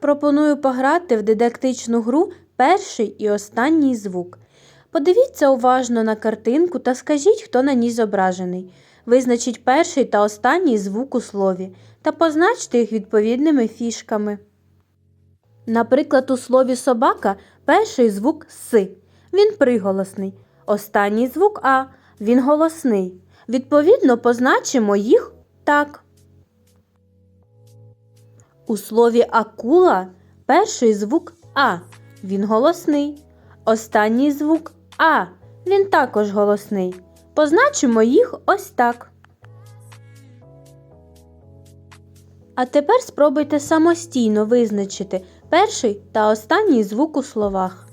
Пропоную пограти в дидактичну гру перший і останній звук. Подивіться уважно на картинку та скажіть, хто на ній зображений. Визначіть перший та останній звук у слові та позначте їх відповідними фішками. Наприклад, у слові собака перший звук С. Він приголосний. Останній звук А. Він голосний. Відповідно, позначимо їх так. У слові акула перший звук А. Він голосний. Останній звук А. Він також голосний. Позначимо їх ось так. А тепер спробуйте самостійно визначити перший та останній звук у словах.